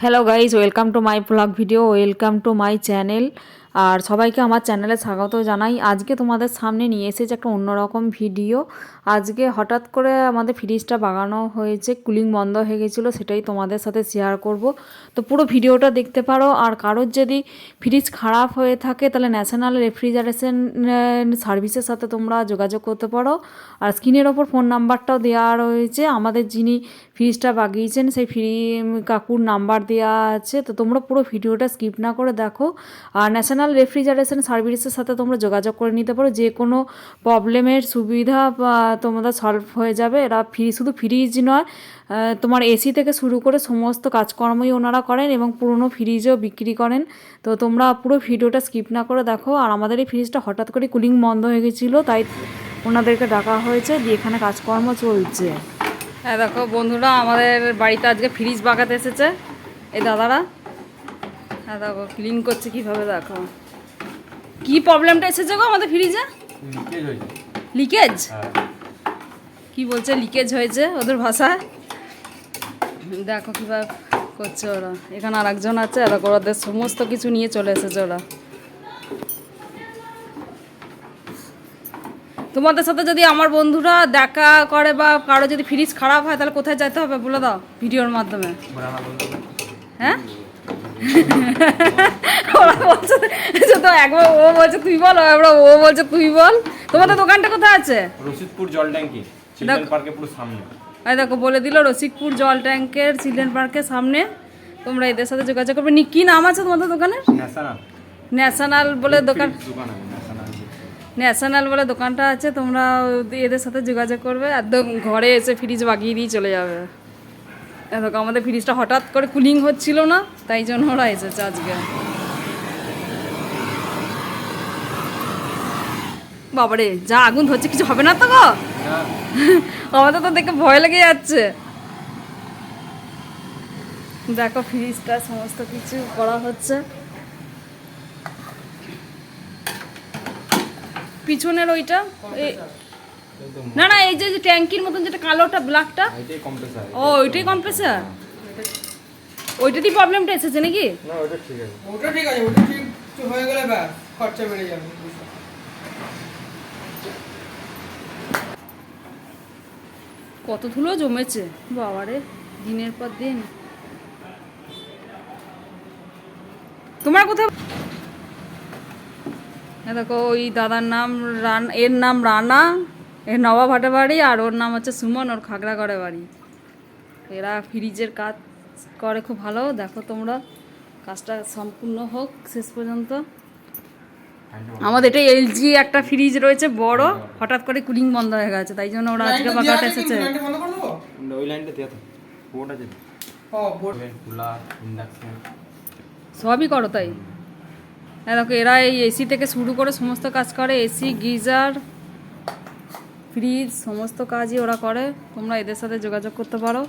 Hello guys, welcome to my vlog video. Welcome to my channel. আর সবাইকে আমার চ্যানেলে স্বাগত জানাই আজকে তোমাদের সামনে নিয়ে এসেছে একটা অন্যরকম ভিডিও আজকে হঠাৎ করে আমাদের ফ্রিজটা বাগানো হয়েছে কুলিং বন্ধ হয়ে গেছিলো সেটাই তোমাদের সাথে শেয়ার করব তো পুরো ভিডিওটা দেখতে পারো আর কারোর যদি ফ্রিজ খারাপ হয়ে থাকে তাহলে ন্যাশনাল রেফ্রিজারেশন সার্ভিসের সাথে তোমরা যোগাযোগ করতে পারো আর স্ক্রিনের ওপর ফোন নাম্বারটাও দেওয়া রয়েছে আমাদের যিনি ফ্রিজটা বাগিয়েছেন সেই ফ্রি কাকুর নাম্বার দেওয়া আছে তো তোমরা পুরো ভিডিওটা স্কিপ না করে দেখো আর ন্যাশনাল ন্যাশনাল রেফ্রিজারেশন সার্ভিসের সাথে তোমরা যোগাযোগ করে নিতে পারো যে কোনো প্রবলেমের সুবিধা তোমাদের সলভ হয়ে যাবে এরা ফ্রি শুধু ফ্রিজ নয় তোমার এসি থেকে শুরু করে সমস্ত কাজকর্মই ওনারা করেন এবং পুরনো ফ্রিজও বিক্রি করেন তো তোমরা পুরো ভিডিওটা স্কিপ না করে দেখো আর আমাদের এই ফ্রিজটা হঠাৎ করে কুলিং বন্ধ হয়ে গেছিলো তাই ওনাদেরকে ডাকা হয়েছে দিয়ে এখানে কাজকর্ম চলছে হ্যাঁ দেখো বন্ধুরা আমাদের বাড়িতে আজকে ফ্রিজ বাগাতে এসেছে এই দাদারা হ্যাঁ দেখো ক্লিন করছে কিভাবে দেখো কি প্রবলেমটা এসেছে গো আমাদের ফ্রিজে লিকেজ হ্যাঁ। কি বলছে লিকেজ হয়েছে ওদের ভাষায় দেখো কীভাবে করছে ওরা এখানে আর একজন আছে দেখো ওদের সমস্ত কিছু নিয়ে চলে এসেছে ওরা তোমাদের সাথে যদি আমার বন্ধুরা দেখা করে বা কারো যদি ফ্রিজ খারাপ হয় তাহলে কোথায় যেতে হবে বলে দাও ভিডিওর মাধ্যমে হ্যাঁ ওরা বলছে তো একবার ও বলছে তুই বল আমরা ও বলছে তুই বল তোমাদের দোকানটা কোথায় আছে রশিদপুর জল ট্যাঙ্কি চিলড্রেন পার্কের পুরো সামনে দেখো বলে দিল রশিদপুর জল ট্যাঙ্কের চিলড্রেন পার্কের সামনে তোমরা এদের সাথে যোগাযোগ করবে নি কি নাম আছে তোমাদের দোকানের ন্যাশনাল বলে দোকান ন্যাশনাল বলে দোকানটা আছে তোমরা এদের সাথে যোগাযোগ করবে একদম ঘরে এসে ফ্রিজ বাগিয়ে দিয়ে চলে যাবে দেখো আমাদের ফ্রিজটা হঠাৎ করে কুলিং হচ্ছিল না তাই জন্য ওরা এসেছে আজকে বাবারে যা আগুন ধরছে কিছু হবে না তো গো আমাদের তো দেখে ভয় লেগে যাচ্ছে দেখো ফ্রিজটা সমস্ত কিছু করা হচ্ছে পিছনের ওইটা না না এই যে ট্যাঙ্কির মতন যেটা কালোটা ব্ল্যাকটা ও ওইটাই কম্প্রেসার ওইটাতেই প্রবলেমটা এসেছে নাকি না ঠিক আছে ঠিক আছে ঠিক হয়ে গেলে ব্যাস খরচা বেড়ে যাবে কত ধুলো জমেছে বাবারে দিনের পর দিন তোমার কোথাও হ্যাঁ, দেখো ওই দাদার নাম রান এর নাম রানা এ নবাভাটা বাড়ি আর ওর নাম হচ্ছে সুমন ওর খাগড়াগড়ে বাড়ি এরা ফ্রিজের কাজ করে খুব ভালো দেখো তোমরা কাজটা সম্পূর্ণ হোক শেষ পর্যন্ত আমাদের এটা এলজি একটা ফ্রিজ রয়েছে বড় হঠাৎ করে কুলিং বন্ধ হয়ে গেছে তাই জন্য ওরা আজকে বাগাতে এসেছে সবই করো তাই দেখো এরা এই এসি থেকে শুরু করে সমস্ত কাজ করে এসি গিজার ফ্রিজ সমস্ত কাজই ওরা করে তোমরা এদের সাথে যোগাযোগ করতে পারো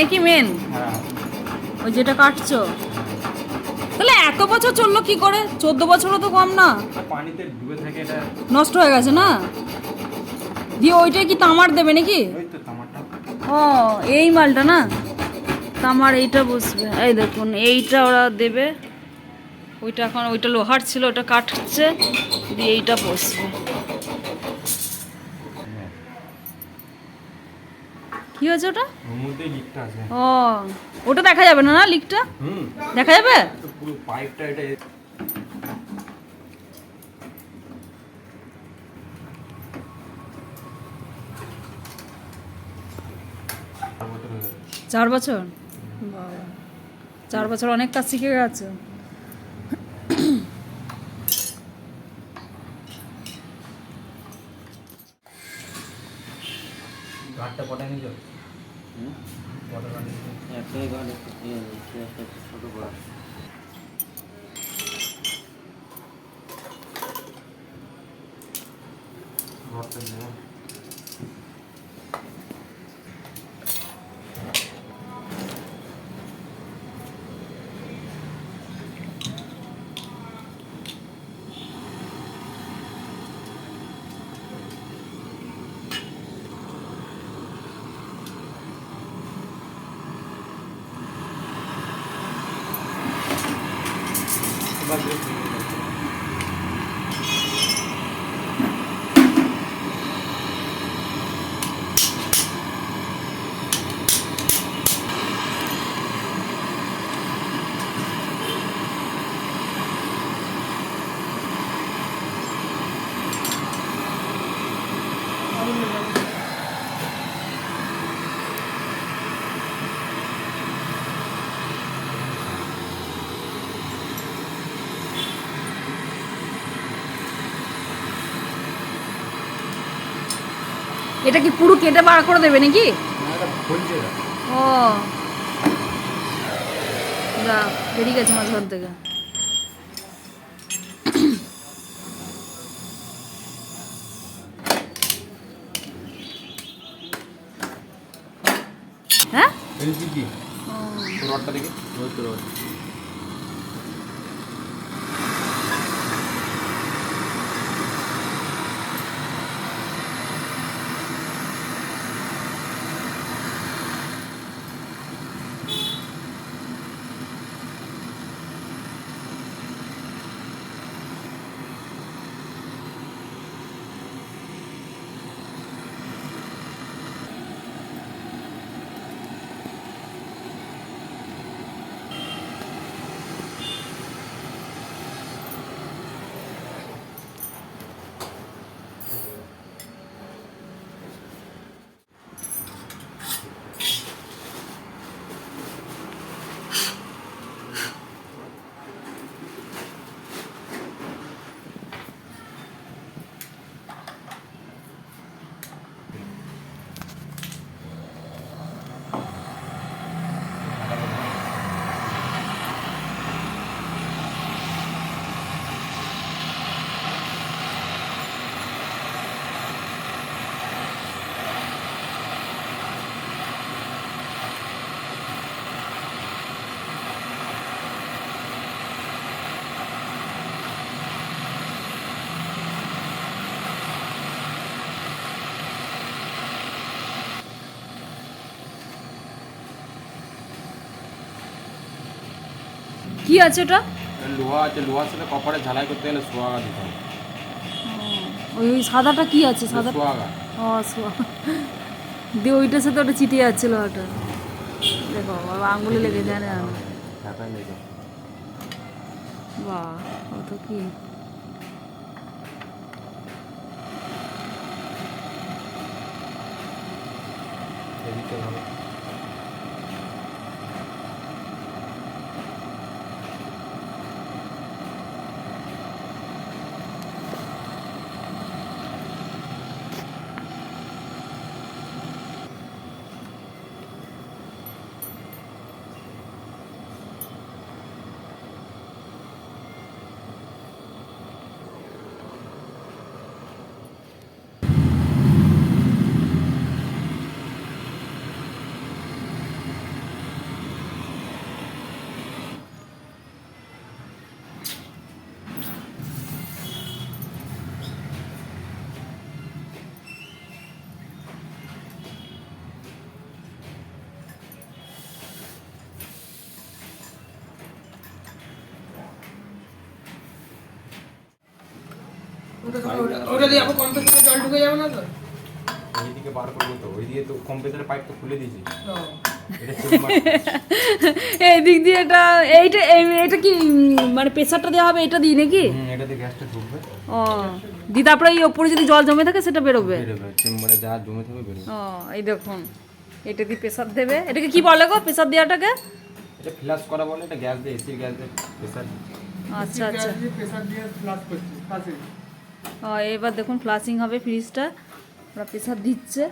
নাকি মেন হ্যাঁ। ওই যেটা কাটছো এত বছর চললো কি করে চোদ্দ বছরও তো কম না পানিতে ডুবে থাকে এটা নষ্ট হয়ে গেছে না দিয়ে ওইটাই কি তামার দেবে নাকি ও এই মালটা না তামার এইটা বসবে এই দেখুন এইটা ওরা দেবে ওইটা এখন ওইটা লোহার ছিল ওটা কাটছে দিয়ে এইটা বসবে হয়েছে ওটা ও ওটা দেখা যাবে না না লিকটা দেখা যাবে চার বছর চার বছর অনেক কাজ শিখে গেছে এটা কি পুরো কেটে বার করে দেবে নাকি ও বেরিয়ে গেছে মাছ ঘর থেকে হ্যাঁ কি আছে ওটা লোহা আছে লোহার সাথে কপারে ঝালাই করতে গেলে সোয়াগা দিতে হয় ওই ওই সাদাটা কি আছে সাদা সোয়াগা ও সোয়াগা দিয়ে ওইটার সাথে ওটা চিটিয়ে যাচ্ছে লোহাটা দেখো বাবা আঙুলে লেগে যায় না বাহ কত কি এদিকে ভালো জল এই দিক দিয়ে এটা এইটা এটা কি মানে প্রেসারটা দেওয়া হবে এটা নাকি ও দি তারপরে ওপরে যদি জল জমে থাকে সেটা বেরোবে যা জমে থাকবে এই দেখুন এটা দিয়ে প্রেসার দেবে এটাকে কি বলে গো প্রেসার দেওয়াটাকে গ্যাস আচ্ছা, আচ্ছা। গ্যাস আচ্ছা আচ্ছা এবার দেখুন ফ্লাশিং হবে ফ্রিজটা ওরা প্রেশার দিচ্ছে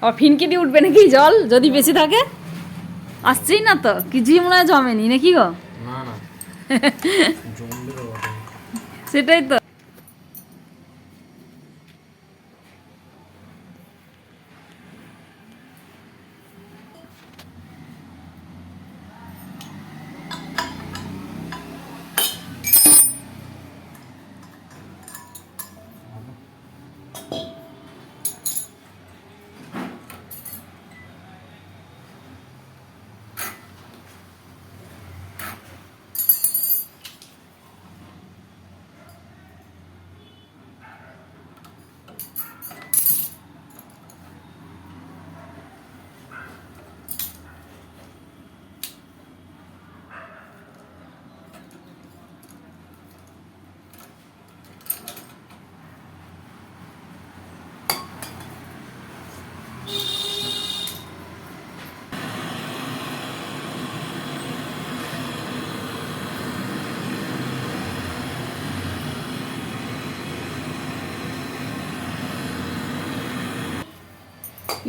আবার ফিনকি দিয়ে উঠবে নাকি জল যদি বেশি থাকে আসছেই না তো কিছুই মনে হয় জমেনি নাকি গো সেটাই তো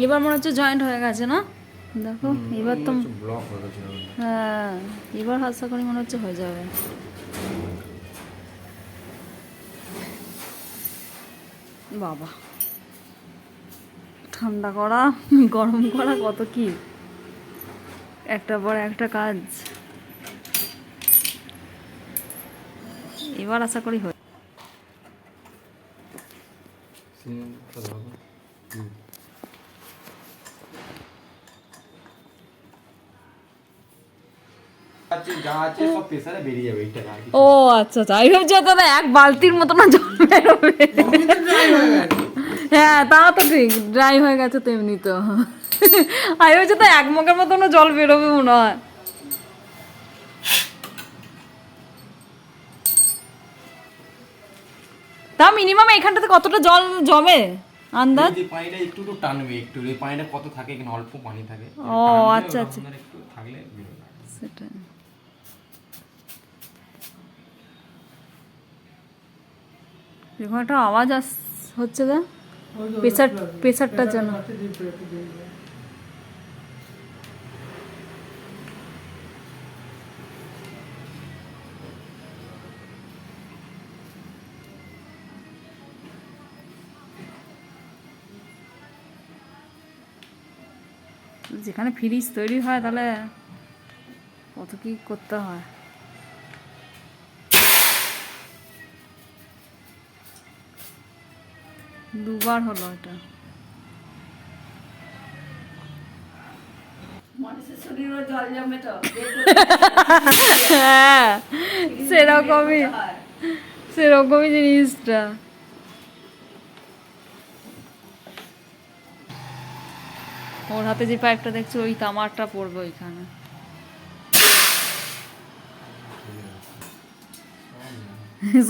এবার মনে হচ্ছে জয়েন্ট হয়ে গেছে না দেখো এবার তো হ্যাঁ এবার আশা করি মনে হচ্ছে হয়ে যাবে বাবা ঠান্ডা করা গরম করা কত কি একটা পর একটা কাজ এবার আশা করি হয়ে হুম ও আচ্ছা আচ্ছা আমি ভাবছি দাদা এক বালতির মতো না জল বেরোবে হ্যাঁ তা তো ঠিক ড্রাই হয়ে গেছে তেমনি তো আই ভাবছি তো এক মগের মতো না জল বেরোবে মনে হয় তা মিনিমাম এখানটাতে কতটা জল জমে আন্দাজ এই পানিটা একটু একটু টানবে একটু এই পানিটা কত থাকে এখানে অল্প পানি থাকে ও আচ্ছা আচ্ছা থাকলে সেটা এরকম একটা আওয়াজ আস হচ্ছে না প্রেশার প্রেশারটার জন্য যেখানে ফ্রিজ তৈরি হয় তাহলে কত কি করতে হয় দুবার হলো এটা হ্যাঁ, সেরকমই সেরকমই জিনিসটা ওর হাতে যে পাইপটা দেখছো ওই তামারটা পড়বে ওইখানে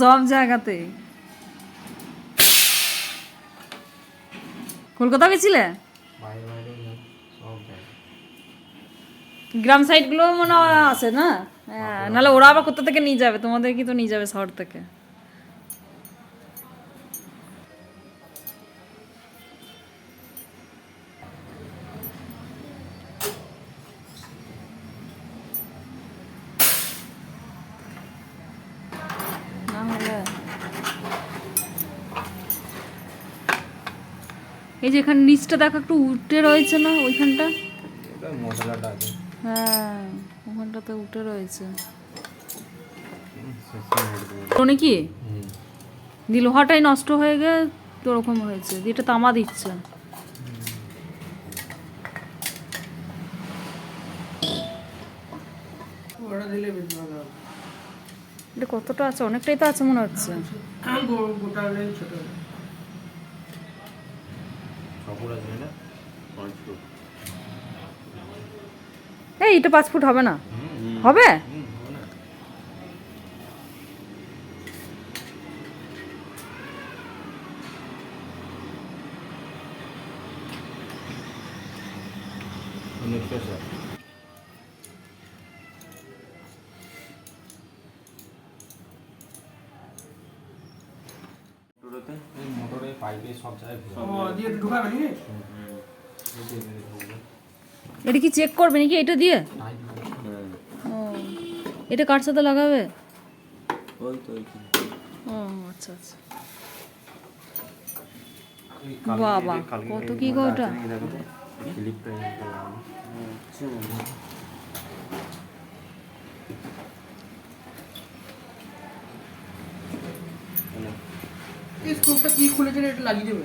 সব জায়গাতে কলকাতা গেছিলে গ্রাম গুলো মনে আছে না হ্যাঁ, হ্যাঁ, নাহলে ওরা আবার কোথা থেকে নিয়ে যাবে তোমাদের কি তো নিয়ে যাবে শহর থেকে এই যে এখানে নিচটা দেখো একটু উঠে রয়েছে না ওইখানটা হ্যাঁ ওখানটা তো উঠে রয়েছে শোনে কি লোহাটাই নষ্ট হয়ে গিয়ে তো ওরকম হয়েছে এটা তামা দিচ্ছে এটা কতটা আছে অনেকটাই তো আছে মনে হচ্ছে কাপড় এই এটা পাঁচ ফুট হবে না হবে মোটরে পাইপে সব জায়গায় এটা কি চেক করবে নাকি এটা দিয়ে ও এটা কার সাথে লাগাবে ও আচ্ছা আচ্ছা বাবা কত কি গোটা এই স্কুপটা কি খুলেছে এটা লাগিয়ে দেবে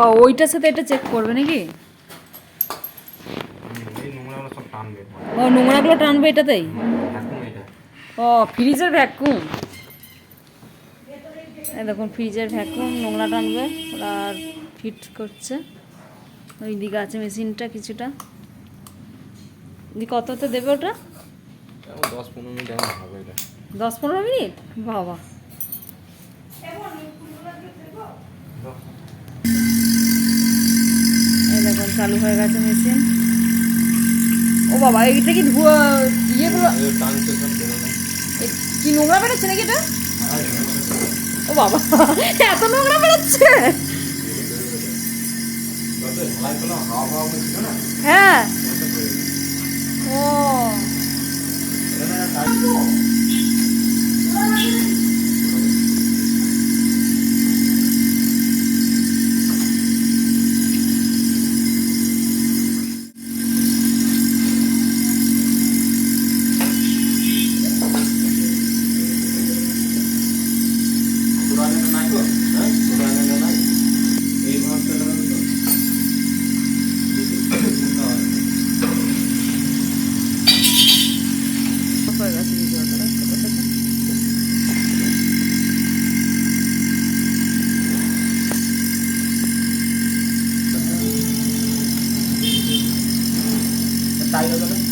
ও ওইটার সাথে এটা চেক করবে নাকি ও নোংরাগুলো টানবে এটাতেই ও ফ্রিজের ভ্যাকুম দেখুন ফ্রিজের ভ্যাকুম নোংরা টানবে ওরা ফিট করছে ওই দিকে আছে মেশিনটা কিছুটা কততে দেবে ওটা দশ পনেরো মিনিট দশ পনেরো মিনিট বাবা চালু হয়ে গেছে মেশিন ও বাবা এইটা কি ধুয়া ইয়েগুলো কি নোংরা বেরোচ্ছে নাকি এটা হ্যাঁ, ও বাবা এত নোংরা বেড়াচ্ছে হ্যাঁ Tayo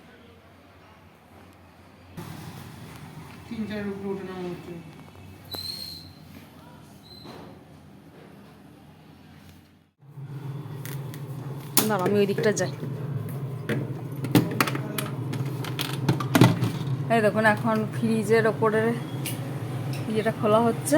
তিন চারের উপরে ওঠানামা হচ্ছে আমি ওই দিকটা যাই দেখুন এখন ফ্রিজের ওপরে ইয়েটা খোলা হচ্ছে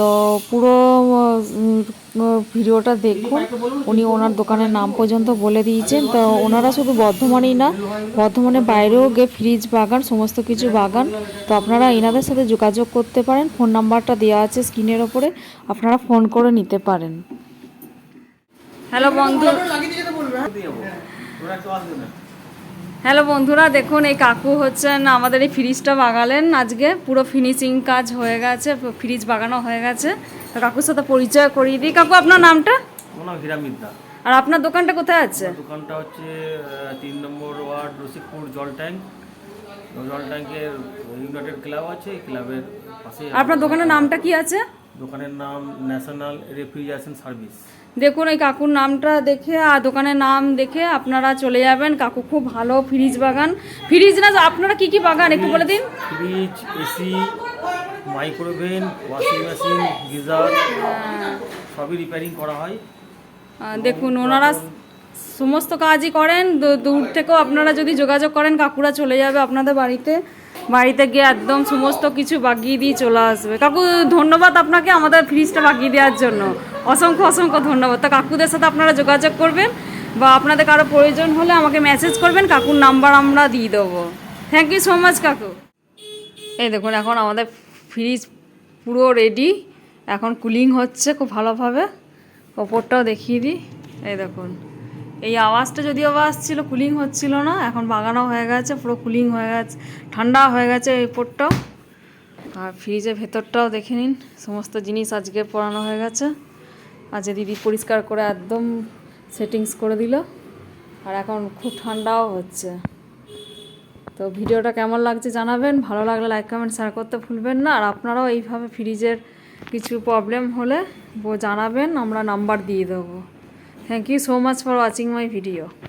তো পুরো ভিডিওটা দেখুন উনি ওনার দোকানের নাম পর্যন্ত বলে দিয়েছেন তো ওনারা শুধু বর্ধমানেই না বর্ধমানের বাইরেও গিয়ে ফ্রিজ বাগান সমস্ত কিছু বাগান তো আপনারা এনাদের সাথে যোগাযোগ করতে পারেন ফোন নাম্বারটা দেওয়া আছে স্ক্রিনের ওপরে আপনারা ফোন করে নিতে পারেন হ্যালো বন্ধু হ্যালো বন্ধুরা দেখুন এই কাকু হচ্ছেন আমাদের এই ফ্রিজটা বাগালেন আজকে পুরো ফিনিশিং কাজ হয়ে গেছে ফ্রিজ বাগানো হয়ে গেছে তো কাকুর সাথে পরিচয় করিয়ে দিই কাকু আপনার নামটা আর আপনার দোকানটা কোথায় আছে দোকানটা হচ্ছে তিন নম্বর ওয়ার্ড রসিকপুর জল ট্যাঙ্ক জল ট্যাঙ্কের ইউনাইটেড ক্লাব আছে ক্লাবের পাশে আপনার দোকানের নামটা কি আছে দোকানের নাম ন্যাশনাল রেফ্রিজারেশন সার্ভিস দেখুন এই কাকুর নামটা দেখে আর দোকানের নাম দেখে আপনারা চলে যাবেন কাকু খুব ভালো ফ্রিজ বাগান ফ্রিজ না আপনারা কি কি বাগান একটু বলে দিন fridge AC micro oven washing machine geyser হ্যাঁ। সবই রিপেয়ারিং করা হয় দেখুন ওনারা সমস্ত কাজই করেন দূর থেকেও আপনারা যদি যোগাযোগ করেন কাকুরা চলে যাবে আপনাদের বাড়িতে বাড়িতে গিয়ে একদম সমস্ত কিছু বাগিয়ে দিয়ে চলে আসবে কাকু ধন্যবাদ আপনাকে আমাদের ফ্রিজটা বাগিয়ে দেওয়ার জন্য অসংখ্য অসংখ্য ধন্যবাদ তো কাকুদের সাথে আপনারা যোগাযোগ করবেন বা আপনাদের কারো প্রয়োজন হলে আমাকে মেসেজ করবেন কাকুর নাম্বার আমরা দিয়ে দেবো থ্যাংক ইউ সো মাচ কাকু এই দেখুন এখন আমাদের ফ্রিজ পুরো রেডি এখন কুলিং হচ্ছে খুব ভালোভাবে ওপরটাও দেখিয়ে দিই এই দেখুন এই আওয়াজটা যদিও আওয়াজ ছিল কুলিং হচ্ছিল না এখন বাগানো হয়ে গেছে পুরো কুলিং হয়ে গেছে ঠান্ডা হয়ে গেছে এই পোটটাও আর ফ্রিজের ভেতরটাও দেখে নিন সমস্ত জিনিস আজকে পড়ানো হয়ে গেছে আজকে দিদি পরিষ্কার করে একদম সেটিংস করে দিল আর এখন খুব ঠান্ডাও হচ্ছে তো ভিডিওটা কেমন লাগছে জানাবেন ভালো লাগলে লাইক কমেন্ট শেয়ার করতে ভুলবেন না আর আপনারাও এইভাবে ফ্রিজের কিছু প্রবলেম হলে জানাবেন আমরা নাম্বার দিয়ে দেবো thank you so much for watching my video